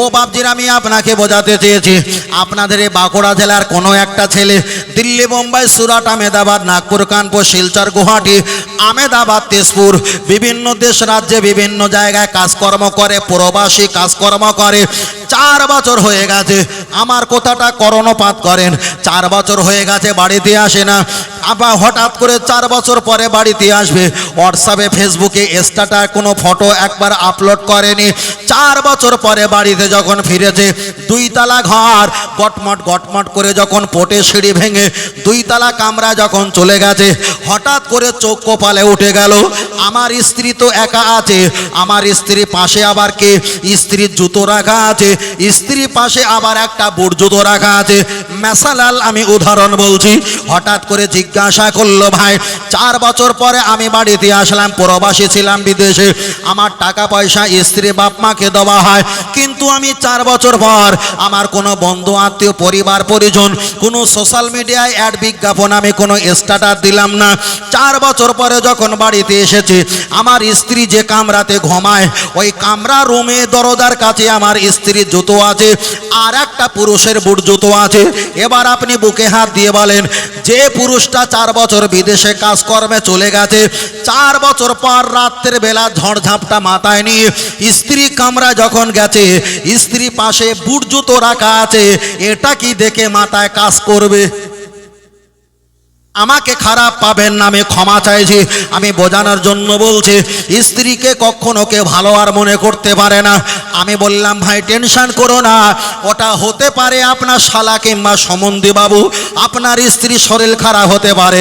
ও বাপজির, আমি আপনাকে বোঝাতে চেয়েছি। আপনাদের এই বাঁকুড়া জেলার কোনো একটা ছেলে দিল্লি, মুম্বাই, সুরাট আমেদাবাদ নাগপুর, কানপুর, শিলচর, গুয়াহাটি আমেদাবাদ তেজপুর, বিভিন্ন দেশ, রাজ্যে বিভিন্ন জায়গায় কাজকর্ম করে, প্রবাসী কাজকর্ম করে। চার বছর হয়ে গেছে। আমার কথাটা করণপাত করেন। চার বছর হয়ে গেছে, বাড়িতে আসে না। আবার হঠাৎ করে চার বছর পরে বাড়িতে আসবে। হোয়াটসঅ্যাপে ফেসবুকে এক্সট্রাটা কোনো ফটো একবার আপলোড করেনি। চার বছর পরে বাড়িতে যখন ফিরেছে, দুই তালা ঘর, গটমট গটমট করে যখন পোটে সিঁড়ি ভেঙে, দুই তালা কামরা যখন চলে গেছে, হঠাৎ করে চোখ কপালে উঠে গেল, আমার স্ত্রী তো একা আছে। আমার স্ত্রী পাশে আবার কে? স্ত্রীর জুতো রাখা আছে। স্ত্রী পাশে আবার একটা বর্জ্য রাখা আছে। মেসালাল, আমি উদাহরণ বলছি। হঠাৎ করে জিজ্ঞাসা করল, ভাই, চার বছর পরে আমি বাড়িতে আসলাম, প্রবাসী ছিলাম বিদেশে। আমার টাকা পয়সা স্ত্রী বাপ মাকে দেওয়া হয়। কিন্তু আমি চার বছর পর আমার কোনো বন্ধু, আত্মীয়, পরিবার, পরিজন, কোনো সোশ্যাল মিডিয়ায় অ্যাড বিজ্ঞাপন আমি কোনো স্ট্যাটাস দিলাম না। চার বছর পরে যখন বাড়িতে এসেছি, আমার স্ত্রী যে কামরাতে ঘুমায়, ওই কামরা রুমে দরজার কাছে আমার স্ত্রীর জুতো আছে, আর একটা পুরুষের বুট জুতো আছে। এবার আপনি বুকে হাত দিয়ে বলেন, যে পুরুষটা চার বছর বিদেশে কাজকর্মে চলে গেছে, চার বছর পর রাত্রের বেলা ঝড়ঝাপটা মাথায় নিয়ে স্ত্রী কামরা যখন গেছে, স্ত্রী পাশে বুট জুতো রাখা আছে, এটা কি দেখে মাথায় কাজ করবে? আমাকে খারাপ পাবেন না, আমি ক্ষমা চাইছি। আমি বোঝানোর জন্য বলছি, স্ত্রীকে কখনো কেউ ভালো আর মনে করতে পারে না। আমি বললাম, ভাই, টেনশন করো না, ওটা হতে পারে আপনার শালা কিংবা সমন্ধি বাবু। আপনার স্ত্রী শরীর খারাপ হতে পারে।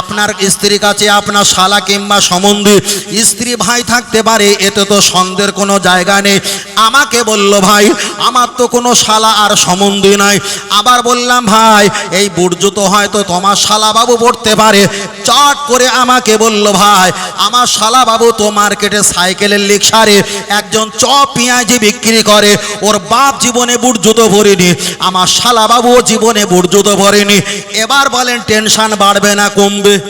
আপনার স্ত্রীর কাছে আপনার শালা কিংবা সমন্ধি স্ত্রী ভাই থাকতে পারে, এতে তো সন্দেহের কোনো জায়গা নেই। আমাকে বলল, ভাই, আমার তো কোনো শালা আর সম্বন্ধী নাই। আবার বললাম, ভাই, এই বুর্জু তো হয়তো তোমার শালা বাবু পড়তে পারে। চট করে আমাকে বলল, ভাই, আমার শালা বাবু তো মার্কেটে সাইকেলের লিকসারে একজন চ পেঁয়াজি বিক্রি করে। ওর বাপ জীবনে বুট জুতো ভরিনি। আমার শালা বাবুও জীবনে বুট জুতো ভরেনি। এবার বলেন, টেনশন বাড়বে না কমবে?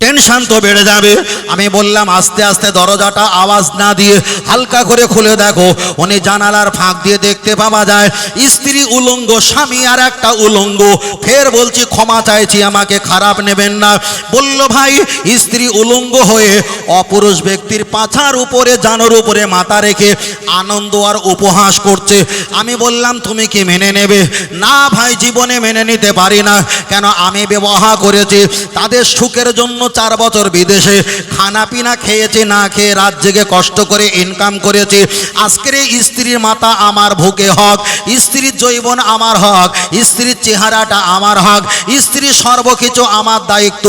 টেনশন তো বেড়ে যাবে। আমি বললাম, আস্তে আস্তে দরজাটা আওয়াজ না দিয়ে হালকা করে খুলে দেখো। উনি জানালার ফাঁক দিয়ে দেখতে পাওয়া যায়, স্ত্রী উলঙ্গ, স্বামী আর একটা উলঙ্গ। ফের বলছি, ক্ষমা চাইছি, আমাকে খারাপ নেবেন না। বলল, ভাই, স্ত্রী উলঙ্গ হয়ে অপুরুষ ব্যক্তির পাছার উপরে, জানোর উপরে মাথা রেখে আনন্দ আর উপহাস করছে। আমি বললাম, তুমি কি মেনে নেবে? না, ভাই, জীবনে মেনে নিতে পারি না। কেন আমি ব্যবহার করেছি, তাদের সুখের জন্য চার বছর বিদেশে খানা খেয়েছি, না খেয়ে রাত জেগে কষ্ট করে ইনকাম করেছি। আজকের স্ত্রীর মাতা আমার ভুকে হক, স্ত্রীর জৈবন আমার হক, স্ত্রীর চেহারাটা আমার হক, স্ত্রীর সর্বকিছু আমার দায়িত্ব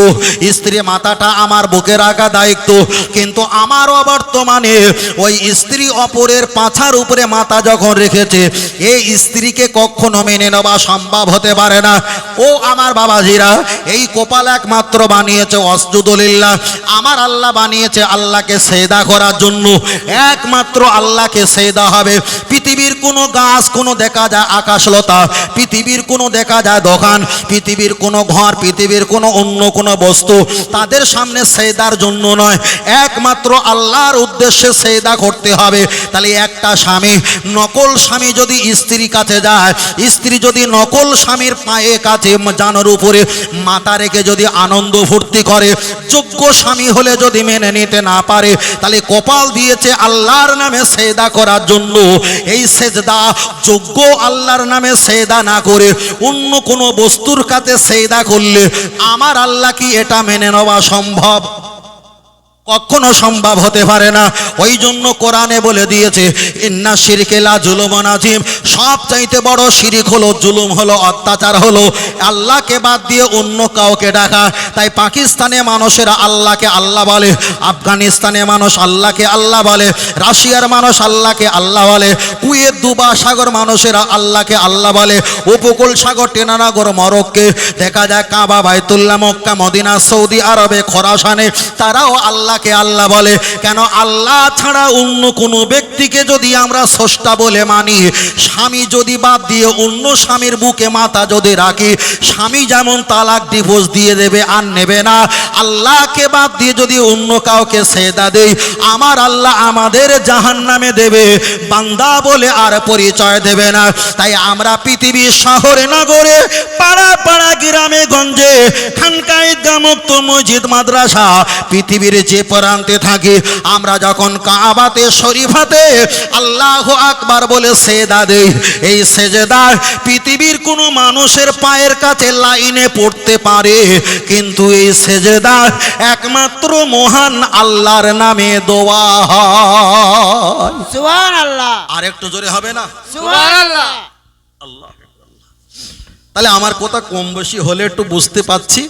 স্ত্রী মাতাটা আমার বুকে রাখা দায়িত্ব। কিন্তু আমারও বর্তমানে ওই স্ত্রী অপরের পাছার উপরে মাথা যখন রেখেছে, এই স্ত্রীকে কখনো মেনে নেওয়া সম্ভব হতে পারে না। ও আমার বাবাজিরা, এই কোপাল একমাত্র বানিয়েছে অসজুদুলিল্লাহ আমার আল্লাহ বানিয়েছে আল্লাহকে সেদা করার জন্য। একমাত্র আল্লাহকে সেদা হবে। পৃথিবীর কোনো গাছ, কোনো দেখা যায় আকাশলতা, পৃথিবীর কোনো দেখা যায় দোকান, পৃথিবীর কোনো ঘর, পৃথিবীর কোনো অন্য কোনো বস্তু। তাদের সামনে সেদার জন্য নয়, একমাত্র আল্লাহর উদ্দেশ্যে সেদা করতে হবে। তাহলে একটা স্বামী, নকল স্বামী যদি স্ত্রীর কাছে যায়, স্ত্রী যদি নকল স্বামীর পায়ে কাছে জানোর উপরে মাথা রেখে যদি আনন্দ ফুর্তি করে, যোগ্য স্বামী হলে যদি মেনে নিতে না পারে, তাহলে কপাল দিয়েছে আল্লাহর নামে সেদা করার জন্য। এই সেজদা যোগ্য আল্লাহর নামে সেদা না করে অন্য কোনো বস্তুর কাতে সেদা করলে আমার আল্লাহ কি এটা মেনে নেওয়া সম্ভব? কখনো সম্ভব হতে পারে না। ওই জন্য কোরআনে বলে দিয়েছে, ইন্না শিরকেলা জুলুম নাজিম সব চাইতে বড় শিরিক হলো, জুলুম হলো, অত্যাচার হলো। আল্লাহকে বাদ দিয়ে অন্য কাউকে ডাকা। তাই পাকিস্তানে মানুষেরা আল্লাহকে আল্লাহ বলে, আফগানিস্তানে মানুষ আল্লাহকে আল্লাহ বলে, রাশিয়ার মানুষ আল্লাহকে আল্লাহ বলে, কুয়েত, দুবা সাগর মানুষেরা আল্লাহকে আল্লাহ বলে, উপকূল সাগর, টেনানাগর, মরককে, দেখা যায় Kaaba, Baitullah, Mecca, Medina, Saudi আরবে, খরাসানে, তারাও আল্লাহ আল্লাহকে আল্লাহ বলে, কেন আল্লাহ ছাড়া অন্য কোনো ব্যক্তিকে যদি আমরা স্রষ্টা বলে মানি, স্বামী যদি বাদ দিয়ে অন্য স্বামীর বুকে মাথা যদি রাখি, স্বামী যেমন তালাক, ডিভোর্স দিয়ে দেবে, আর নেবে না। আল্লাহকে বাদ দিয়ে যদি অন্য কাউকে সেদা দেই, আমার আল্লাহ আমাদের জাহান নামে দেবে, বান্দা বলে আর পরিচয় দেবে না। তাই আমরা পৃথিবীর শহরে, নগরে, পাড়া পাড়া, গ্রামে, গঞ্জে, খানকায় গামুক্ত মসজিদ, মাদ্রাসা, পৃথিবীর যে প্রান্তে থাকি। আমরা যখন কাবাতে শরীফাতে আল্লাহ আকবার বলে সেদা দেই এই সেজেদা পৃথিবীর কোনো মানুষের পায়ের কাছে লাইনে পড়তে পারে। কিন্তু এই সেজেদা একমাত্র মহান আল্লাহর নামে দোয়া হয়। আল্লাহ আর একটু জোরে হবে না? আল্লাহ আল্লাহ তাহলে আমার কথা কম বেশি হলে একটু বুঝতে পাচ্ছি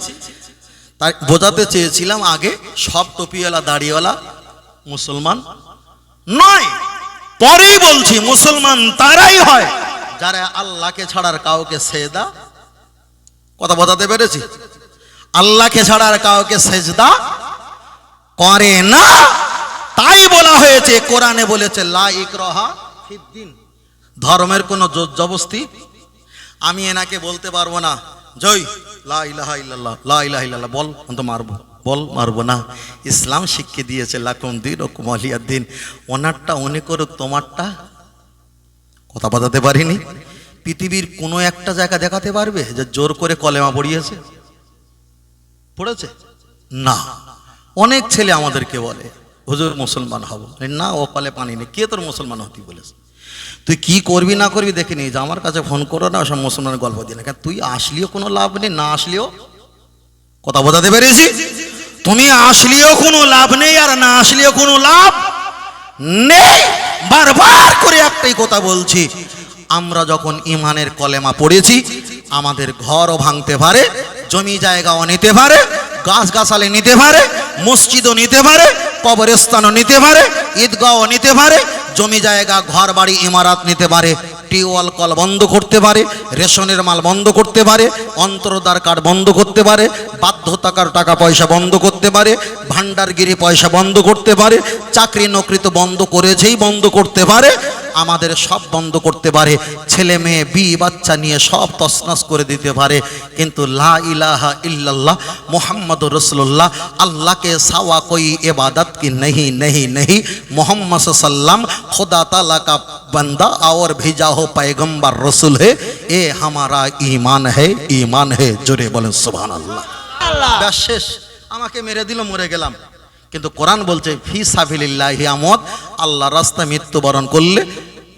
তাই বোঝাতে চেয়েছিলাম আগে, সব টপিওয়ালা, দাড়িওয়ালা মুসলমান নয়। পরেই বলছি, মুসলমান তারাই হয়, যারা আল্লাহকে ছাড়ার কাউকে সেদা কথা বোঝাতে পেরেছি? আল্লাহকে ছাড়ার কাউকে সেজদা করে না। তাই বলা হয়েছে, কোরআনে বলেছে, লা ইকরাহা ফিদ্দিন ধর্মের কোনো জোর জবস্তি আমি এনাকে বলতে পারব না। জয়। লা লা বল মারবো বল, মারবো না। ইসলাম শিখিয়ে দিয়েছে লাকুম দিন ও কুমালিয়ার দিন। ওনারটা উনি করুক তোমারটা, কথা বাজাতে পারিনি, পৃথিবীর কোনো একটা জায়গা দেখাতে পারবে যে জোর করে কলেমা পড়িয়েছে? পড়েছে? না। অনেক ছেলে আমাদেরকে বলে, হুজুর মুসলমান হব। না ও কলে পানি নেই। কে তোর মুসলমান হতি বলেছে? তুই কি করবি না করবি দেখে নিয়ে যে। আমার কাছে ফোন করো না, সব মুসলমানের গল্প দিয়ে না। তুই আসলিও কোনো লাভ নেই, না আসলেও কথা বোঝাতে পেরেছি? তুমি আসলেও কোনো লাভ নেই আর না আসলেও কোনো লাভ নেই। বারবার করে একটাই কথা বলছি, আমরা যখন ইমানের কলেমা পড়েছি, আমাদের ঘরও ভাঙতে পারে, জমি জায়গাও নিতে পারে গাছ গাছালে নিতে পারে, মসজিদও নিতে পারে, কবরস্থানও নিতে পারে, ঈদগাহও নিতে পারে জমি জায়গা ঘর বাড়ি ইমারাত নিতে পারে, টিউবওয়েল, কল বন্ধ করতে পারে, রেশনের মাল বন্ধ করতে পারে অন্তর্দার কার্ড বন্ধ করতে পারে, বাধ্যতাকার টাকা পয়সা বন্ধ করতে পারে ভান্ডারগিরি পয়সা বন্ধ করতে পারে চাকরি নকরি তো বন্ধ করেছেই বন্ধ করতে পারে আমাদের সব বন্ধ করতে পারে ছেলে মেয়ে বি বাচ্চা নিয়ে সব তসনস করে দিতে পারে কিন্তু লা ইলাহা ইল্লাল্লাহ মোহাম্মদ রসুল্লাহ আল্লাহকে সাওয়া কোই इबादत की नहीं नहीं नहीं मोहम्मद सल्लम खुदा ताला का बंदा और भेजा हो पैगंबर रसूल है ये हमारा ईमान है ईमान है জোরে বলেন সুবহান আল্লাহ আল্লাহ ব্যাস শেষ আমাকে মেরে দিল মরে গেলাম কিন্তু কোরআন বলছে, ফি সাবিলিল্লাহি আমদ আল্লাহ রাস্তা মৃত্যুবরণ করলে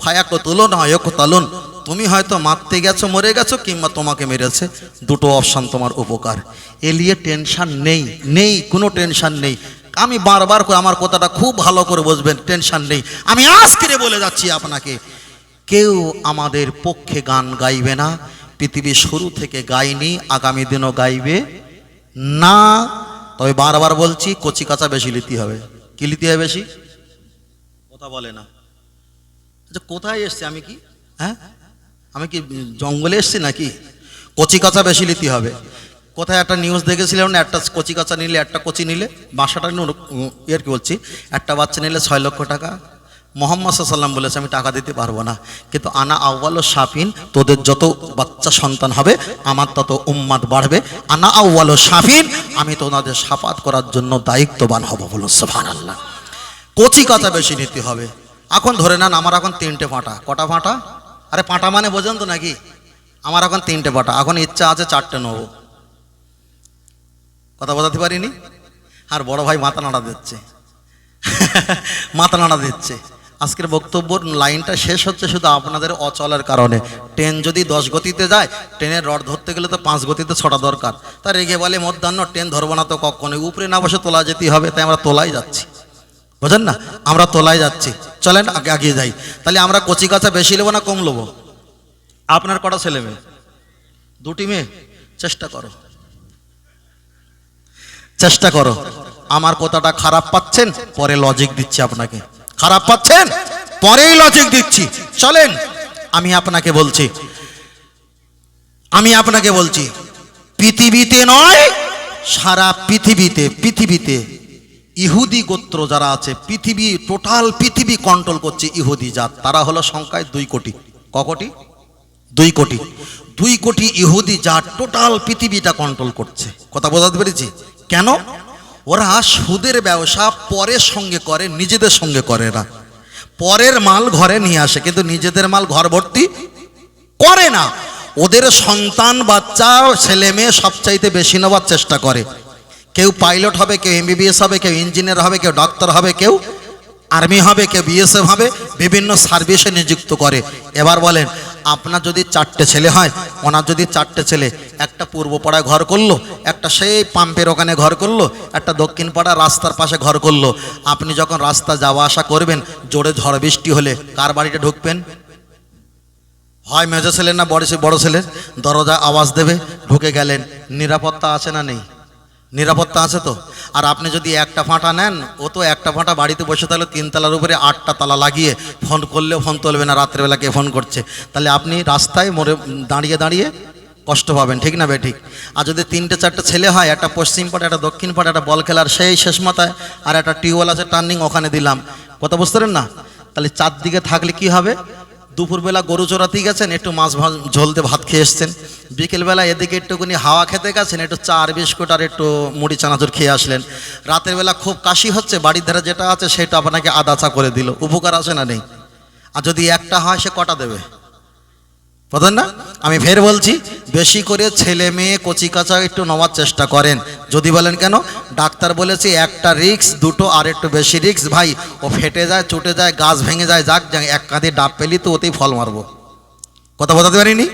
ফায়াকো তুলো না হয়কো তালুন তুমি হয়তো মারতে গেছো, মরে গেছো, কিংবা তোমাকে মেরেছে। দুটো অপশান তোমার উপকার। এ নিয়ে টেনশন নেই নেই, কোনো টেনশন নেই। আমি বারবার করে আমার কথাটা খুব ভালো করে বুঝবেন, টেনশন নেই। আমি আজকে বলে যাচ্ছি আপনাকে, কেউ আমাদের পক্ষে গান গাইবে না, পৃথিবী শুরু থেকে গাইনি, আগামী দিনও গাইবে না। তবে বারবার বলছি, কচি কাঁচা বেশি লিতে হবে। কি লিতে হবে বেশি? কথা বলে না। আচ্ছা কোথায় এসছি? আমি কি? হ্যাঁ? আমি কি জঙ্গলে এসছি নাকি? কচি কাঁচা বেশি লিতে হবে। কোথায় একটা নিউজ দেখেছিলাম না, একটা কচি কাঁচা নিলে, একটা কচি নিলে, বাসাটা নিয়ে আর কি বলছি? একটা বাচ্চা নিলে ছয় লক্ষ টাকা। মোহাম্মদ সাল্লাম বলেছে, আমি টাকা দিতে পারব না। কিন্তু আনা আউ্বাল সাফিন তোদের যত বাচ্চা সন্তান হবে, আমার তত উম্মাদ বাড়বে। আনা আউ্বাল সাফিন আমি তোনাদের সাফাত করার জন্য দায়িত্ববান হব। বলো সোফান আল্লাহ কচি কাঁচা বেশি নিতে হবে। এখন ধরে নেন, আমার এখন তিনটে পাঁটা কটা পাঁটা আরে পাঁটা মানে বোঝেন তো নাকি? আমার এখন তিনটে পাঁটা এখন ইচ্ছা আছে চারটে নেব। কথা বোঝাতে পারিনি? আর বড় ভাই মাথা নাড়া দিচ্ছে। মাথা নাড়া দিচ্ছে। আজকের বক্তব্যর লাইনটা শেষ হচ্ছে শুধু আপনাদের অচলের কারণে। ট্রেন যদি দশ গতিতে যায়, ট্রেনের রড ধরতে গেলে তো পাঁচ গতিতে ছটা দরকার। তা রেগে বলে, মধ্যাহ্ন, ট্রেন ধরবো না তো কখনোই উপরে না বসে তোলা যেতেই হবে, তাই আমরা তোলাই যাচ্ছি। বোঝেন না? আমরা তোলায় যাচ্ছি। চলেন, আগে আগিয়ে যাই। তাহলে আমরা কচি কাছা বেশি নেব না কম নেব? আপনার কটা ছেলে মেয়ে? দুটি মেয়ে? চেষ্টা করো। চেষ্টা করো। আমার কথাটা খারাপ পাচ্ছেন, পরে লজিক দিচ্ছি আপনাকে। খারাপ পাচ্ছেন? পরেই লজিক দিচ্ছি। চলেন, আমি আপনাকে বলছি। আমি আপনাকে বলছি, পৃথিবীতে নয়, সারা পৃথিবীতে পৃথিবীতে ইহুদি গোত্র যারা আছে, পৃথিবী টোটাল পৃথিবী কন্ট্রোল করছে ইহুদি জাত। তারা হলো সংখ্যায় দুই কোটি। ক কোটি? দুই কোটি। দুই কোটি ইহুদি জাত টোটাল পৃথিবীটা কন্ট্রোল করছে। কথা বোঝাতে পেরেছি? কেন? ওরা সুদের ব্যবসা পরের সঙ্গে করে, নিজেদের সঙ্গে করে না। পরের মাল ঘরে নিয়ে আসে, কিন্তু নিজেদের মাল ঘর ভর্তি করে না। ওদের সন্তান, বাচ্চা, ছেলে মেয়ে সবচাইতে বেশি নেওয়ার চেষ্টা করে। কেউ পাইলট হবে, কেউ এমবিবিএস হবে, কেউ ইঞ্জিনিয়ার হবে, কেউ ডাক্তার হবে, কেউ আর্মি হবে, কেউ বিএসএফ হবে, বিভিন্ন সার্ভিসে নিযুক্ত করে। এবার বলেন আপনার যদি চারটে ছেলে হয়, ওনার যদি চারটে ছেলে, একটা পূর্ব পাড়ায় ঘর করল, একটা সেই পাম্পের ওখানে ঘর করল, একটা দক্ষিণ পাড়া রাস্তার পাশে ঘর করল, আপনি যখন রাস্তা যাওয়া আসা করবেন, জোরে ঝড় বৃষ্টি হলে কার বাড়িতে ঢুকবেন? হয় মেজো ছেলের না বড় বড় ছেলের? দরজা আওয়াজ দেবে, ঢুকে গেলেন। নিরাপত্তা আছে না নেই? নিরাপত্তা আছে তো? আর আপনি যদি একটা ফাঁটা নেন, ও তো একটা ফাঁটা বাড়িতে বসে তাহলে তিন তালার উপরে আটটা তালা লাগিয়ে ফোন করলেও ফোন তুলবে না, রাত্রেবেলা কে ফোন করছে। তাহলে আপনি রাস্তায় মরে দাঁড়িয়ে দাঁড়িয়ে কষ্ট পাবেন, ঠিক না বে ঠিক আর যদি তিনটে চারটে ছেলে হয়, একটা পশ্চিম পাড়ে, একটা দক্ষিণ পাড়ে, একটা বল খেলার সেই শেষ মাথায়, আর একটা টিউবওয়েল আছে টার্নিং ওখানে দিলাম, কথা বুঝতে পারেন না? তাহলে চারদিকে থাকলে কি হবে? দুপুরবেলা গরু চড়াতে গেছেন, একটু মাছ ঝোলতে ভাত খেয়ে এসছেন। বিকেলবেলা এদিকে একটুখানি হাওয়া খেতে গেছেন, একটু চা আর বিস্কুট আর একটু মুড়ি চানাচুর খেয়ে আসলেন। রাতের বেলা খুব কাশি হচ্ছে, বাড়ির ধারে যেটা আছে সেটা আপনাকে আদা চা করে দিল। উপকার আছে না নেই? আর যদি একটা হয়, সে কটা দেবে? বুঝলেন না? আমি ফের বলছি, বেশি করে ছেলে মেয়ে কচি কাঁচা একটু নেওয়ার চেষ্টা করেন। যদি বলেন কেন? ডাক্তার বলেছে, একটা রিক্স দুটো আর একটু বেশি রিক্স ভাই, ও ফেটে যায়, চুটে যায়, গাছ ভেঙে যায়, যাক যাক, এক কাঁধে ডাব পেলি তো ওতেই ফল মারবো। কথা বোঝাতে পারিনি?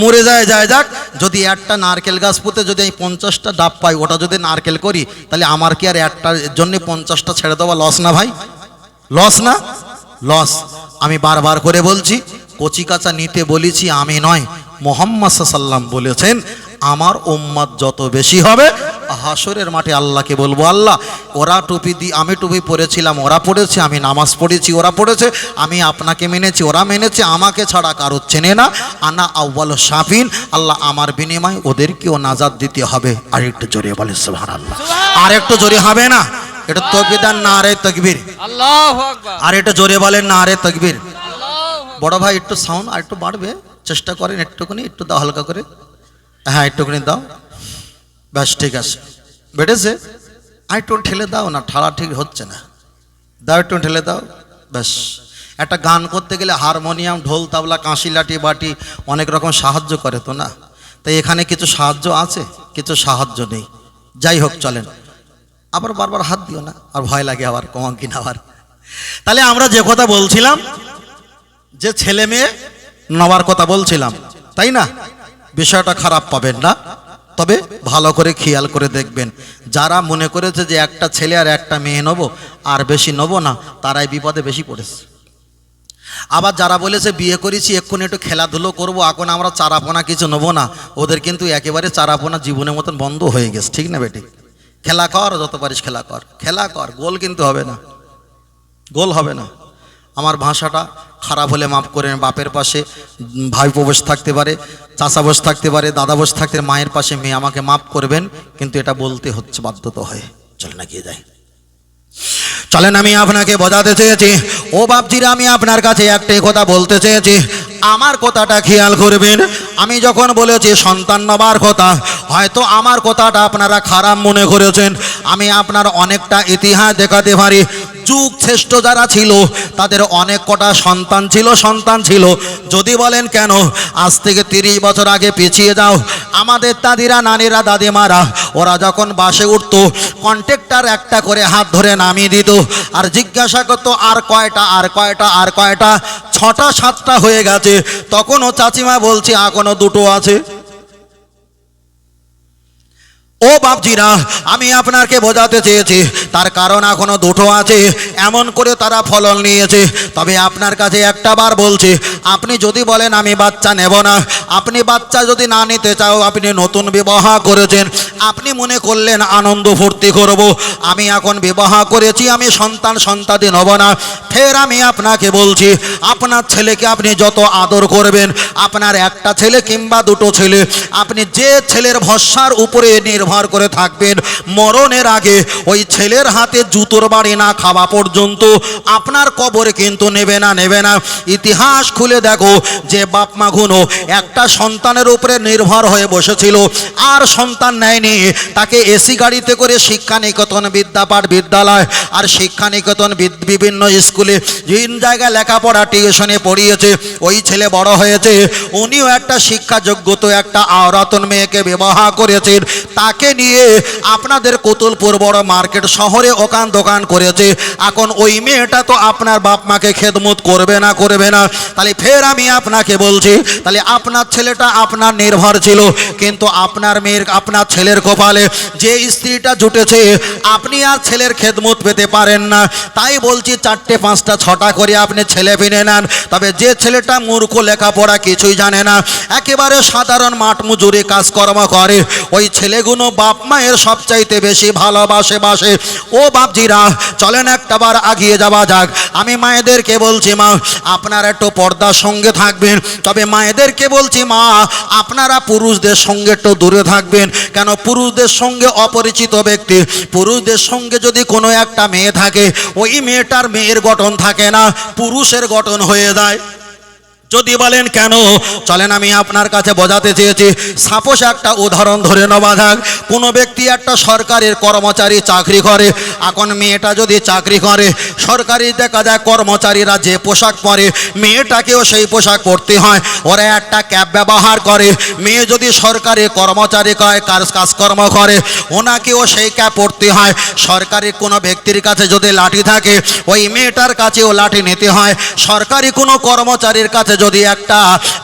মরে যায় যায়, যাক, যদি একটা নারকেল গাছ পুঁতে যদি আমি পঞ্চাশটা ডাব পাই, ওটা যদি নারকেল করি, তাহলে আমার কি আর একটার জন্য পঞ্চাশটা ছেড়ে দেওয়া লস না, ভাই? লস না? লস আমি বারবার করে বলছি কচি কাঁচা নিতে বলেছি আমি নয় মোহাম্মদ সাল্লাম বলেছেন আমার উম্মাদ যত বেশি হবে হাসরের মাঠে আল্লাহকে বলব আল্লাহ ওরা টুপি দি আমি টুপি পরেছিলাম ওরা পড়েছে আমি নামাজ পড়েছি ওরা পড়েছে আমি আপনাকে মেনেছি ওরা মেনেছে আমাকে ছাড়া কারও চেনে না আনা আউ্বাল সাফিন আল্লাহ আমার বিনিময় ওদেরকেও নাজাদ দিতে হবে। আর একটু জোরে বলে আল্লাহ আর একটু জোরে হবে না? এটা তকবিদার না আরে তকবীর। আর এটা জোরে বলেন না আরে তকবীর। বড় ভাই, একটু সাউন্ড আর একটু বাড়বে। চেষ্টা করেন একটুখানি, একটু দাও, হালকা করে। হ্যাঁ একটুখানি দাও। ব্যাস, ঠিক আছে। বেড়েছে। আর একটু ঠেলে দাও না, ঠাড়া ঠিক হচ্ছে না। দাও, একটু ঠেলে দাও। ব্যাস। একটা গান করতে গেলে হারমোনিয়াম, ঢোল, তাবলা কাঁশি লাঠি, বাটি অনেক রকম সাহায্য করে তো না? তাই এখানে কিছু সাহায্য আছে? কিছু সাহায্য নেই। যাই হোক, চলেন। আবার বারবার হাত দিও না। আর ভয় লাগে আবার কমান কিনা আবার। তাহলে আমরা যে কথা বলছিলাম যে ছেলে মেয়ে নেওয়ার কথা বলছিলাম, তাই না? বিষয়টা খারাপ পাবেন না, তবে ভালো করে খেয়াল করে দেখবেন। যারা মনে করেছে যে একটা ছেলে আর একটা মেয়ে নেব, আর বেশি নেব না, তারাই বিপদে বেশি পড়েছে। আবার যারা বলেছে বিয়ে করেছি, এক্ষুনি একটু খেলাধুলো করব, এখন আমরা চারাপোনা কিছু নেব না, ওদের কিন্তু একেবারে চারাপোনা জীবনের মতন বন্ধ হয়ে গেছে, ঠিক না বেটি? খেলা কর, যত পারিস খেলা কর। খেলা কর, গোল কিন্তু হবে না। গোল হবে না। আমার ভাষাটা খারাপ হলে মাফ করেন বাপের পাশে ভাইপো বসে থাকতে পারে, চাচা বসে থাকতে পারে, দাদা বসে থাকতে মায়ের পাশে মেয়ে আমাকে মাফ করবেন, কিন্তু এটা বলতে হচ্ছে বাধ্যত হয়ে। চলে না গিয়ে যায় চলেন, আমি আপনাকে বোঝাতে চেয়েছি। ও বাপজিরা, আমি আপনার কাছে একটাই কথা বলতে চেয়েছি। আমার কথাটা খেয়াল করবেন। আমি যখন বলেছি সন্তান নেবার কথা, হয়তো আমার কথাটা আপনারা খারাপ মনে করেছেন। আমি আপনার অনেকটা ইতিহাস দেখাতে পারি। যুগ শ্রেষ্ঠ যারা ছিল, তাদের অনেক কটা সন্তান ছিল সন্তান ছিল। যদি বলেন কেন, আজ থেকে তিরিশ বছর আগে পিছিয়ে যাও। আমাদের দাদিরা, নানিরা, দাদিমারা, ওরা যখন বাসে উঠতো, কন্ট্রাক্টর একটা করে হাত ধরে নামিয়ে দিত আর জিজ্ঞাসা করতো, আর কয়টা আর কয়টা আর কয়টা? ছটা, সাতটা হয়ে গেছে। তখনও চাচিমা বলছে এখনও দুটো আছে? ও বাপজিরা, আমি আপনাকে বোঝাতে চেয়েছি, তার কারণ এখনও দুটো আছে, এমন করে তারা ফলন নিয়েছে, তবে আপনার কাছে একটা বার বলছি আপনি যদি বলেন, আমি বাচ্চা নেব না। আপনি বাচ্চা যদি না নিতে চাও, আপনি নতুন বিবাহ করেছেন। আপনি মনে করলেন, আনন্দ ফুর্তি করব। আমি এখন বিবাহ করেছি, আমি সন্তান, সন্তাদি নব না। ফের আমি আপনাকে বলছি, আপনার ছেলেকে আপনি যত আদর করবেন, আপনার একটা ছেলে কিংবা দুটো ছেলে, আপনি যে ছেলের ভরসার উপরে নির্ভর করে থাকবেন, মরণের আগে ওই ছেলের হাতে জুতোর বাড়ি না খাওয়া পর্যন্ত আপনার কবরে কিন্তু নেবে না নেবে না। ইতিহাস খুলে দেখো, যে বাপ মা গুনো একটা সন্তানের উপরে নির্ভর হয়ে বসেছিল, আর সন্তান নেয়নি। তাকে এসি গাড়িতে করে শিক্ষা নিকেতন বিদ্যাপাঠ বিদ্যালয় আর শিক্ষা নিকেতন বিভিন্ন স্কুলে বিভিন্ন জায়গায় লেখাপড়া টিউশনে পড়িয়েছে, ওই ছেলে বড় হয়েছে। উনিও একটা শিক্ষাযোগ্যত একটা আওরাতন মেয়েকে বিবাহ করেছেন। তাকে নিয়ে আপনাদের কতুলপুর বড় মার্কেট শহরে ওখান দোকান করেছে। এখন ওই মেয়েটা তো আপনার বাপ মাকে খেদমত করবে না করবে না। তাহলে ফের আমি আপনাকে বলছি, তাহলে আপনার ছেলেটা আপনার নির্ভর ছিল, কিন্তু আপনার মেয়ের, আপনার ছেলের কপালে যে স্ত্রীটা জুটেছে, আপনি আর ছেলের খেদমত পেতে পারেন না। তাই বলছি, চারটে, পাঁচটা, ছটা করে আপনি ছেলে পিনে নেন। তবে যে ছেলেটা মূর্খ, লেখাপড়া কিছুই জানে না, একেবারে সাধারণ মাঠ মজুরি কাজকর্ম করে। ওই ছেলেগুলো বাপ মায়ের সবচাইতে বেশি ভালোবাসে, বাসে। ও বাপজিরা, চলেন একটা বার আগিয়ে যাওয়া যাক। আমি মায়েদেরকে বলছি মা, আপনারা একটু পর্দার সঙ্গে থাকবেন। তবে মায়েদেরকে বলছি, মা, আপনারা পুরুষদের সঙ্গে একটু দূরে থাকবেন। কেন? পুরুষদের সঙ্গে অপরিচিত ব্যক্তি, পুরুষদের সঙ্গে যদি কোনো একটা মেয়ে থাকে, ওই মেয়েটার মেয়ের গঠন থাকে না, পুরুষের গঠন হয়ে যায়। যদি বলেন কেন? চলেন আমি আপনার কাছে বোঝাতে চেয়েছি। সাপোস একটা উদাহরণ ধরে নেওয়া যাক। কোনো ব্যক্তি একটা সরকারের কর্মচারী চাকরি করে। এখন মেয়েটা যদি চাকরি করে, সরকারি দেখা যায় কর্মচারীরা যে পোশাক পরে, মেয়েটাকেও সেই পোশাক পরতে হয়। ওরা একটা ক্যাব ব্যবহার করে। মেয়ে যদি সরকারি কর্মচারী কয়, কাজ, কাজকর্ম করে, ওনাকেও সেই ক্যাব পরতে হয়। সরকারি কোনো ব্যক্তির কাছে যদি লাঠি থাকে, ওই মেয়েটার কাছেও লাঠি নিতে হয়। সরকারি কোনো কর্মচারীর কাছে যদি একটা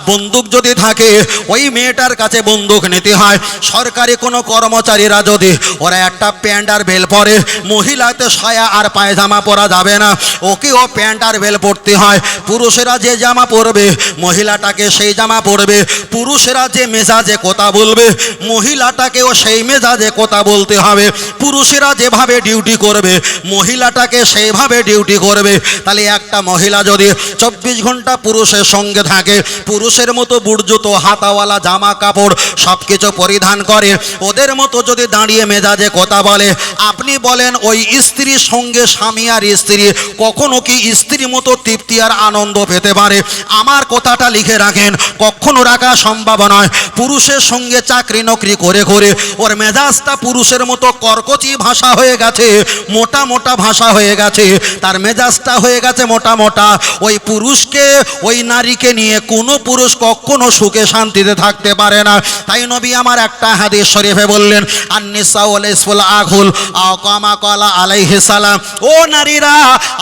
বন্দুক যদি থাকে, ওই মেয়েটার কাছে বন্দুক নিতে হয়। সরকারি কোনো কর্মচারীরা যদি ওরা একটা প্যান্ট আর বেল পরে, মহিলাতে সায়া আর পায়জামা পরা যাবে না, ওকেও প্যান্ট আর বেল পরতে হয়। পুরুষেরা যে জামা পরবে, মহিলাটাকে সেই জামা পরবে। পুরুষেরা যে মেজাজে কথা বলবে, মহিলাটাকেও সেই মেজাজে কথা বলতে হবে। পুরুষেরা যেভাবে ডিউটি করবে, মহিলাটাকে সেইভাবে ডিউটি করবে। তাহলে একটা মহিলা যদি চব্বিশ ঘণ্টা পুরুষের সঙ্গে থাকে। পুরুষের মতো বুটজুতো, হাতাওয়ালা জামা কাপড় সব কিছু পরিধান করে। ওদের মতো যদি দাঁড়িয়ে মেজাজে কথা বলে, আপনি বলেন ওই স্ত্রীর সঙ্গে স্বামী আর স্ত্রী, কখনো কি স্ত্রীর মতো তৃপ্তি আর আনন্দ পেতে পারে? আমার কথাটা লিখে রাখেন, কখনো রাখা সম্ভব নয়। পুরুষের সঙ্গে চাকরি নকরি করে করে, ওর মেজাজটা পুরুষের মতো কর্কচি ভাষা হয়ে গেছে, মোটা মোটা ভাষা হয়ে গেছে। তার মেজাজটা হয়ে গেছে মোটা মোটা। ওই পুরুষকে ওই নারীকে নিয়ে কোনো পুরুষ কখনো সুখে শান্তিতে থাকতে পারে না। তাই নবী আমার একটা হাদিস শরীফে বললেন আন্নিসা ওয়াল ইসফুল আঘুল আকামা কলা আলাইহি সালাম। ও নারীরা,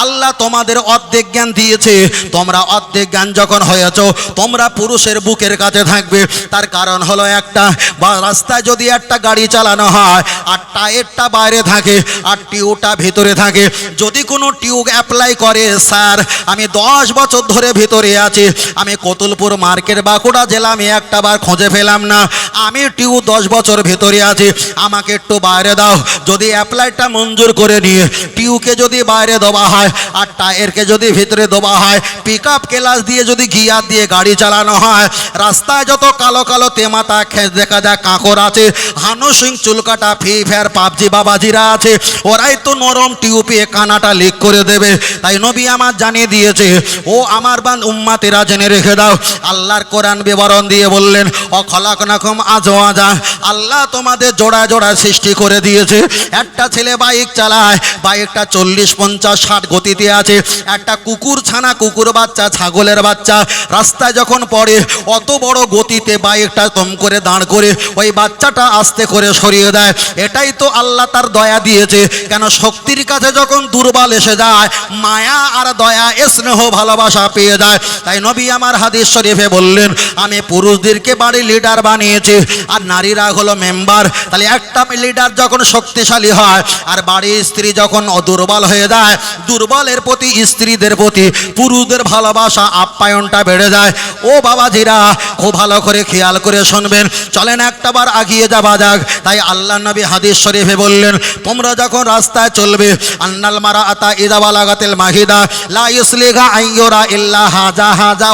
আল্লাহ তোমাদের অর্ধেক জ্ঞান দিয়েছে। তোমরা অর্ধেক জ্ঞান যখন হয়েছো, তোমরা পুরুষের বুকের কাছে থাকবে। তার কারণ হলো একটা, বা রাস্তায় যদি একটা গাড়ি চালানো হয় আর টায়ারটা বাইরে থাকে আর টিউটা ভিতরে থাকে। যদি কোনো টিউব অ্যাপ্লাই করে, স্যার, আমি দশ বছর ধরে ভিতরে আছি আমি কতুলপুর মার্কেট বাঁকুড়া জেলা, আমি একটা বার খুঁজে পেলাম না। আমি টিউ দশ বছর ভেতরে আছি। আমাকে একটু বাইরে দাও। যদি অ্যাপ্লাইটা মঞ্জুর করে নিয়ে টিউকে যদি বাইরে দেওয়া হয় আর টায়ারকে যদি ভিতরে দেওয়া হয় পিক আপ ক্লাস দিয়ে যদি গিয়ার দিয়ে গাড়ি চালানো হয়, রাস্তায় যত কালো কালো তেমাতা খেস দেখা যায় কাঁকর আছে, হানু সিং চুলকাটা ফ্রি ফায়ার, পাবজি বাবাজিরা আছে, ওরাই তো নরম টিউপে কানাটা লিক করে দেবে। তাই নবী আমার জানিয়ে দিয়েছে, ও আমার বান উম্মাতেরা জেনে রেখে দাও। আল্লাহর কোরআন বিবরণ দিয়ে বললেন, ও খলাক নাকম আজওয়াজা, আল্লাহ তোমাদের জোড়া জোড়া সৃষ্টি করে দিয়েছে। একটা ছেলে বাইক চালায়, বাইকটা চল্লিশ, পঞ্চাশ, ষাট গতিতে আছে। একটা কুকুর ছানা, কুকুর বাচ্চা, ছাগলের বাচ্চা। রাস্তায় যখন পড়ে, অত বড় গতিতে বাইকটা তম করে দাঁড় করে, ওই বাচ্চাটা আস্তে করে সরিয়ে দেয়। এটাই তো আল্লাহ তার দয়া দিয়েছে। কেন শক্তির কাছে যখন দুর্বল এসে যায়, মায়া আর দয়া স্নেহ ভালোবাসা পেয়ে যায়। তাই নবী নবী আমার হাদিস শরীফে বললেন, আমি পুরুষদেরকে বাড়ি লিডার বানিয়েছি, আর নারীরা হলো মেম্বার তাহলে একটা লিডার যখন শক্তিশালী হয়, আর বাড়ির স্ত্রী যখন দুর্বল হয়ে যায়, দুর্বলের প্রতি স্ত্রীদের প্রতি পুরুষদের ভালোবাসা, আপ্যায়নটা বেড়ে যায়। ও বাবাজিরা, খুব ভালো করে খেয়াল করে শুনবেন। চলেন একটাবার আগিয়ে যাওয়া যাক। তাই আল্লাহ নবী হাদিস শরীফে বললেন, তোমরা যখন রাস্তায় চলবে, আন্নাল মারা আতা ইদাবা লাগাতিল মাহিদা, লা ইসলিগা আইয়ুরা ইল্লা হাজা হাজা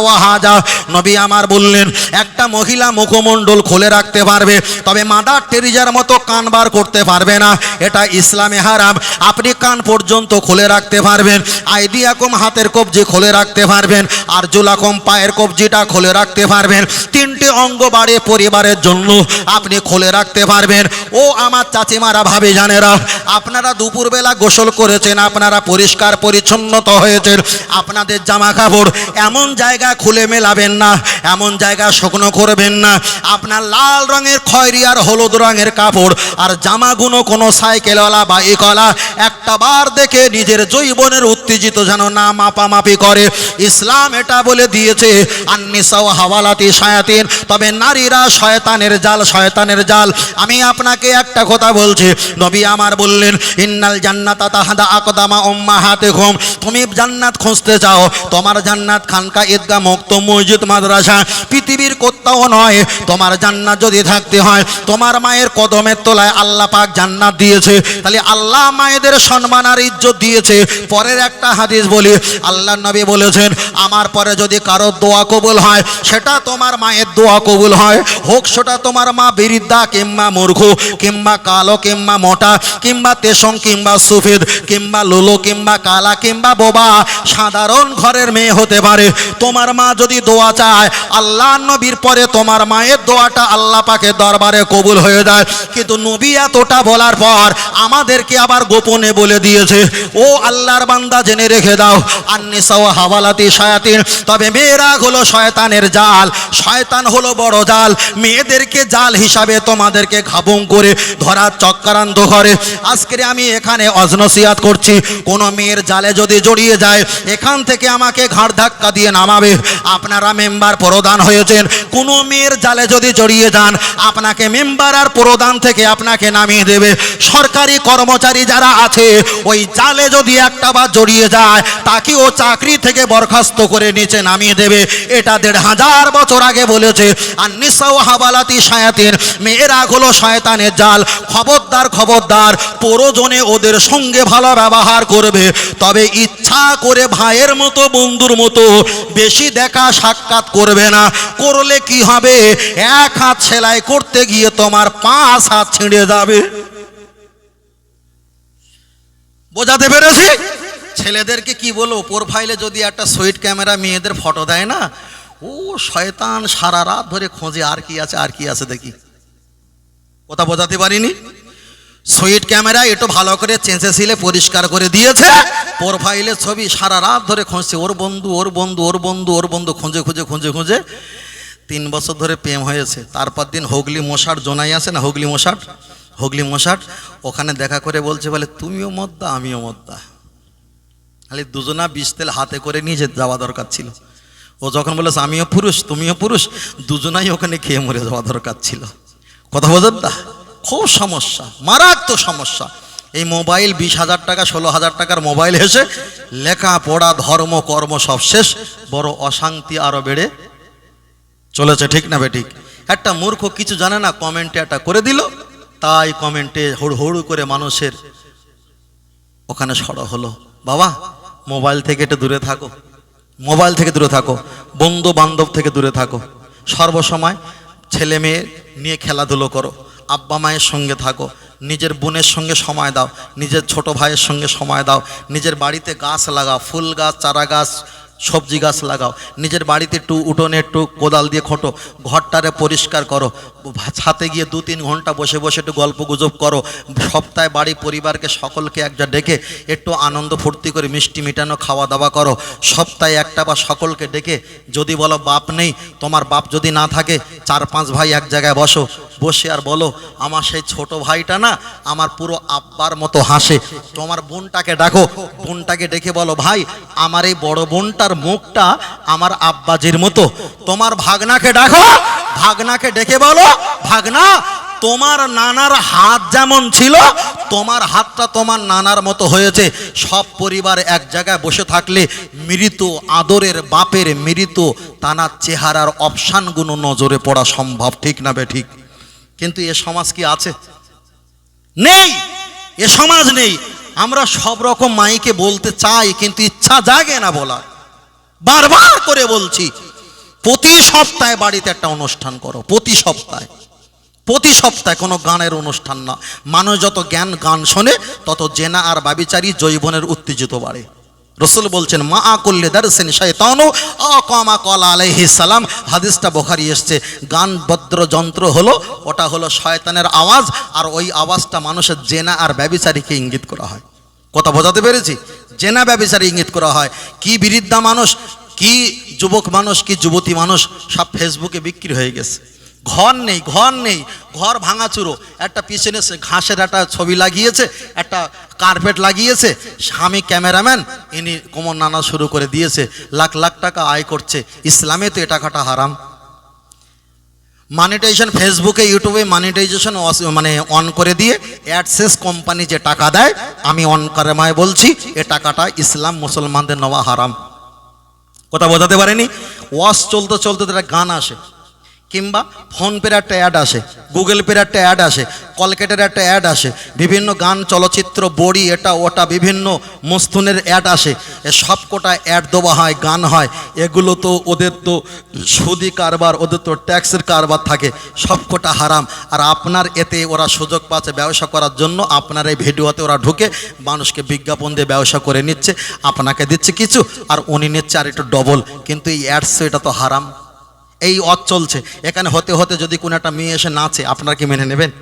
নবী আমার বললেন, একটা মহিলা মুখমণ্ডল খুলে রাখতে পারবে, তবে মাদার টেরিজার মতো কান বার করতে পারবে না। এটা ইসলামে হারাম। আপনি কান পর্যন্ত খুলে রাখতে পারবেন। আইডিয়াকম হাতের কবজি খুলে রাখতে পারবেন। আর জুলাকম পায়ের কবজিটা খুলে রাখতে পারবেন। তিনটে অঙ্গ বাড়ে পরিবারের জন্য, আপনি খুলে রাখতে পারবেন। ও আমার চাচিমারা, ভাবি জানেরা, আপনারা দুপুরবেলা গোসল করেছেন, আপনারা পরিষ্কার পরিচ্ছন্নত হয়েছেন, আপনাদের জামা কাপড় এমন জায়গা খুলে মেলাবেন না, এমন জায়গা শুকনো করবেন না। আপনার লাল রঙের খয়রি আর হলুদ রঙের কাপড় আর জামাগুলো কোনো সাইকেলওয়ালা বা বাইকওয়ালা একটা বার দেখে নিজের জৈবনের উত্তেজিত যেন না মাপামাপি করে। ইসলাম এটা বলে দিয়েছে আন্নিসাও হাওয়ালাতি শায়াতিন, তবে নারীরা শয়তানের জাল শয়তানের জাল। আমি আপনাকে একটা কথা বলছি, নবী আমার বললেন, ইন্নাল জান্নাতা তাহাদা আকদামা উম্মা হাতে ঘুম তুমি জান্নাত খুঁজতে চাও, তোমার জান্নাত খানকা ঈদগা মুক্ত মসজিদ মাদ্রাসা, পৃথিবীর কোথাও নয়। তোমার জান্নাত যদি থাকতে হয়, তোমার মায়ের কদমের তলায় আল্লাহ পাক জান্নাত দিয়েছে। তাহলে আল্লাহ মায়েদের সম্মান আর ইজ্জত দিয়েছে। পরের একটা হাদিস বলি আল্লাহ নবী বলেছেন, আমার পরে যদি কারও দোয়া কবুল হয়, সেটা তোমার মায়ের দোয়া কবুল হয়। হোক সেটা তোমার মা বিরিদ্ধা কিংবা মূর্খ, কিংবা কালো, কিংবা মোটা, কিংবা তেসং, কিংবা সুফেদ, কিংবা লোলো, কিংবা কালা, কিংবা বোবা, সাধারণ ঘরের মেয়ে হতে পারে। তোমার মা যদি দোয়া চায় আল্লাহ নবীর পরে তোমার মায়ের দোয়াটা আল্লাহ পাকে দরবারে কবুল হয়ে যায়। কিন্তু নবী এতটা বলার পর আমাদেরকে আবার গোপনে বলে দিয়েছে, ও আল্লাহর বান্দা, জেনে রেখে দাও, আন্নিসাও হাওয়ালাতি শয়াতিন। তবে মেয়েরা হলো শয়তানের জাল, শয়তান হলো বড় জাল। মেয়েদেরকে জাল হিসাবে তোমাদেরকে ঘাবং করে ধরার চক্রান্ত করে। আজকে আমি এখানে অজনসিয়াত করছি, কোনো মেয়ের জালে যদি জড়িয়ে যায়, এখান থেকে আমাকে ঘাড় ধাক্কা দিয়ে নামাবে। আপনারা মেম্বার প্রদান হয়েছেন। কোনো মেয়ের জালে যদি জড়িয়ে যান, আপনাকে মেম্বার আর প্রদান থেকে আপনাকে নামিয়ে দেবে। সরকারি কর্মচারী যারা আছে, ওই জালে যদি একটা বার জড়িয়ে যায় তাকে ও চাকরি থেকে বরখাস্ত করে নিচে নামিয়ে দেবে। এটা দেড় হাজার বছর আগে বলেছে। আর নিসাও হাবালাতি শায়াতিন, মেয়েরা হলো শয়তানের জাল। খবরদার খবরদার, প্রয়োজনে ওদের সঙ্গে ভালো ব্যবহার করবে। তবে ইচ্ছা করে ভাইয়ের মতো, বন্ধুর মতো, বেশি দেখা সাক্ষাৎ করবে না। করলে কি হবে? এক হাত সেলাই করতে গিয়ে তোমার পাঁচ হাত ছিঁড়ে যাবে। বোঝাতে পেরেছি? ছেলেদেরকে কি বলব? প্রোফাইলে যদি একটা সুইট ক্যামেরা মেয়েদের ফটো দেয় না, ও শয়তান সারা রাত ধরে খোঁজে আর কি আছে, আর কি আছে দেখি। কথা বোঝাতে পারিনি? সুইট ক্যামেরা একটু ভালো করে চেঁচে ছিলে পরিষ্কার করে দিয়েছে। প্রোফাইলের ছবি সারা রাত ধরে খুঁজছে। ওর বন্ধু ওর বন্ধু ওর বন্ধু ওর বন্ধু খুঁজে খুঁজে খুঁজে খুঁজে। তিন বছর ধরে প্রেম হয়েছে। তারপর দিন হুগলি মশার জোনাই আছে না হুগলি মশার? হুগলি মশার। ওখানে দেখা করে বলছে বলে তুমিও মদ্দা আমিও মদ্দা। খালি দুজনা বিষ তেল হাতে করে নিয়ে যাওয়া দরকার ছিল। ও যখন বলেছে আমিও পুরুষ তুমিও পুরুষ দুজনাই ওখানে খেয়ে মরে যাওয়া দরকার ছিল। কথা বোঝেন দা খুব সমস্যা, মারাত্মক সমস্যা। এই মোবাইল বিশ হাজার টাকা, ষোলো হাজার টাকার মোবাইল এসে লেখাপড়া, ধর্ম, কর্ম সব শেষ, বড় অশান্তি আরও বেড়ে চলেছে, ঠিক না বেঠিক একটা মূর্খ কিছু জানে না, কমেন্টে একটা করে দিল, তাই কমেন্টে হুড় হুড় করে মানুষের ওখানে সড়ো হলো। বাবা, মোবাইল থেকে একটু দূরে থাকো, মোবাইল থেকে দূরে থাকো বন্ধু বান্ধব থেকে দূরে থাকো। সর্বসময় ছেলে মেয়ে নিয়ে খেলাধুলো করো। আব্বা মায়ের সঙ্গে থাকো, নিজের বোনের সঙ্গে সময় দাও, নিজের ছোট ভাইয়ের সঙ্গে সময় দাও, নিজের বাড়িতে গাছ লাগাও, ফুল গাছ, চারা গাছ, সবজি গাছ লাগাও, নিজের বাড়িতে একটু উঠোনে একটু কোদাল দিয়ে খোটো, ঘরটারে পরিষ্কার করো, ছাতে গিয়ে দু তিন ঘণ্টা বসে বসে একটু গল্প গুজব করো, সপ্তাহে বাড়ি পরিবারকে সকলকে একজা ডেকে একটু আনন্দ ফুর্তি করে মিষ্টি মিটানো খাওয়া দাওয়া করো, সপ্তাহে একটা বা সকলকে ডেকে, যদি বলো বাপ নেই, তোমার বাপ যদি না থাকে, চার পাঁচ ভাই এক জায়গায় বসো বসে আর বলো, আমার সেই ছোট ভাইটা না আমার পুরো আব্বার মতো হাসে। তোমার বোনটাকে ডাকো, বোনটাকে ডেকে বলো, ভাই, আমার এই বড় বোনটার মুখটা আমার আব্বাজির মতো। তোমার ভাগনাকে ডাকো, ভাগনাকে ডেকে বলো, ভাগনা, তোমার নানার হাত যেমন ছিল, তোমার হাতটা তোমার নানার মতো হয়েছে। সব পরিবার এক জায়গায় বসে থাকলে মৃত আদরের বাপের মৃত তানার চেহারার অপশানগুলো নজরে পড়া সম্ভব, ঠিক না বে ঠিক? কিন্তু এ সমাজ কি আছে? নেই! এ সমাজ নেই। আমরা সব রকম মাইকে বলতে চাই, কিন্তু ইচ্ছা জাগে না বলা বারবার করে বলছি, প্রতি সপ্তাহে বাড়িতে একটা অনুষ্ঠান করো, প্রতি সপ্তাহে। প্রতি সপ্তাহে কোনো গানের অনুষ্ঠান না। মানুষ যত জ্ঞান গান শোনে, তত জেনা আর বাবিচারী জৈবনের উত্তেজিত বাড়ে। রসুল বলছেন, মা আ করলে দারসেন শয়তানু অকমা কল আলাইহিস সালাম। হাদিসটা বোখারি এসছে। গান, ভদ্র যন্ত্র হলো, ওটা হলো শয়তানের আওয়াজ, আর ওই আওয়াজটা মানুষের জেনা আর ব্যবিচারীকে ইঙ্গিত করা হয়। কথা বোঝাতে পেরেছি? জেনা, ব্যবিচারী ইঙ্গিত করা হয়। কি বিরিদ্ধা মানুষ, কি যুবক মানুষ, কি যুবতী মানুষ, সব ফেসবুকে বিক্রি হয়ে গেছে। ঘর নেই ঘর নেই, ঘর ভাঙাচুরো একটা পিছনে ঘাসের একটা ছবি লাগিয়েছে, একটা কার্পেট লাগিয়েছে। স্বামী ক্যামেরাম্যান ইনি কোমর নানা শুরু করে দিয়েছে, লাখ লাখ টাকা আয় করছে, ইসলামে তো এ টাকাটা হারাম। মানিটাইজেশন ফেসবুকে ইউটিউবে মানিটাইজেশন মানে অন করে দিয়ে অ্যাডসেস কোম্পানি যে টাকা দেয়, আমি অন করে মায় বলছি, এ টাকাটা ইসলাম মুসলমানদের নেওয়া হারাম। কথা বোঝাতে পারেনি? ওয়াশ চলতে চলতে তো গান আসে। কিংবা ফোনপের একটা অ্যাড আসে গুগল পের একটা অ্যাড আসে কলকেটের একটা অ্যাড আসে, বিভিন্ন গান, চলচ্চিত্র, বড়ি, এটা, ওটা, বিভিন্ন মস্তুনের অ্যাড আসে, এ সব কটা অ্যাড দেওয়া হয়, গান হয়, এগুলো তো ওদের তো সুদি কারবার, ওদের তো ট্যাক্সের কারবার থাকে, সব কটা হারাম। আর আপনার এতে ওরা সুযোগ পাচ্ছে ব্যবসা করার জন্য, আপনার এই ভিডিওতে ওরা ঢুকে মানুষকে বিজ্ঞাপন দিয়ে ব্যবসা করে নিচ্ছে, আপনাকে দিচ্ছে কিছু, আর উনি নিচ্ছে আর একটু ডবল কিন্তু এই অ্যাডস এটা তো হারাম। এই অত চলছে। এখানে হতে হতে যদি কোনো একটা মেয়ে এসে নাচে, আপনারা কি মেনে নেবেন?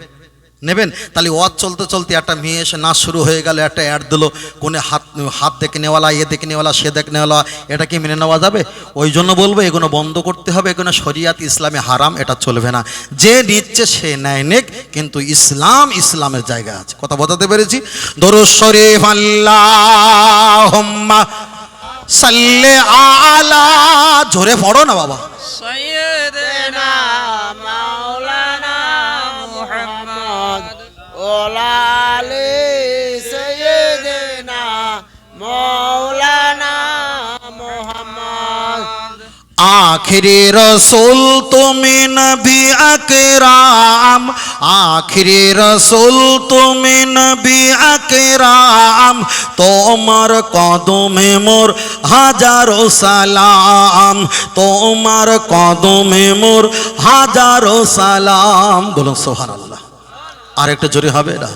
নেবেন? তাহলে অত চলতে চলতে একটা মেয়ে এসে নাচ শুরু হয়ে গেল, একটা অ্যাড দিল, কোনে হাত হাত দেখে নেওয়ালা এ দেখে নেওয়ালা সে দেখে নেওয়ালা এটা কি মেনে নেওয়া যাবে? ওই জন্য বলব, এগুলো বন্ধ করতে হবে, এগুলো শরিয়াত ইসলামে হারাম, এটা চলবে না। যে নিচ্ছে সে নেয় নেক, কিন্তু ইসলাম ইসলামের জায়গা আছে। কথা বোঝাতে পেরেছি? দরুদ শরীফ আল্লাহ সাল্লে আলা। জোরে পড়ো না বাবা। সৈয়দনা আখিরি রসুল তুমি নবী আকরাম, আখিরি রসুল তুমি নবী আকরাম, তোমার কদমে মোর হাজারো সালাম, তোমার কদমে মোর হাজারো সালাম। বলুন সোহানাল্লাহ আর একটু জোরে হবে না?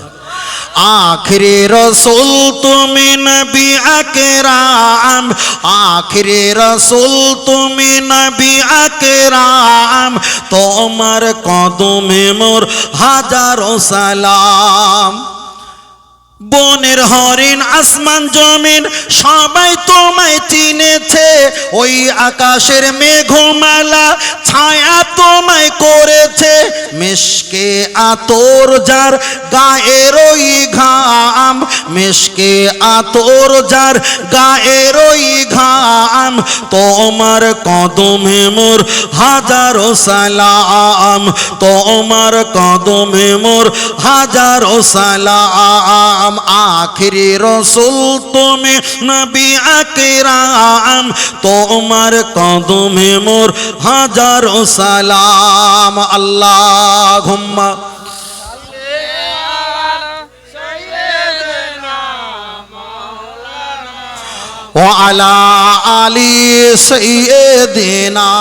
আখরি রসুল তুমি নবি আকরাম। আখরে রসুল তুমি নবী আকরাম। তোমার কদমে মোর হাজারো সালাম। বনের হরিণ, আসমান, জমিন, সবাই তোমায় চিনেছে। ওই আকাশের মেঘমালা ছায়া তোমায় করেছে। মেশকে আতর যার গায়ের ওই ঘাম মেশকে আতর যার গায়ের ওই ঘাম। তোমার কদমে মোর হাজারো সালাম, তোমার কদমে মোর হাজারো সালাম। আখিরি রসুল তুমি নবী আকরাম তোমার কদমে মোর হাজারো সালাম আল্লাহ ঘুম্মা وعلى آل سيدنا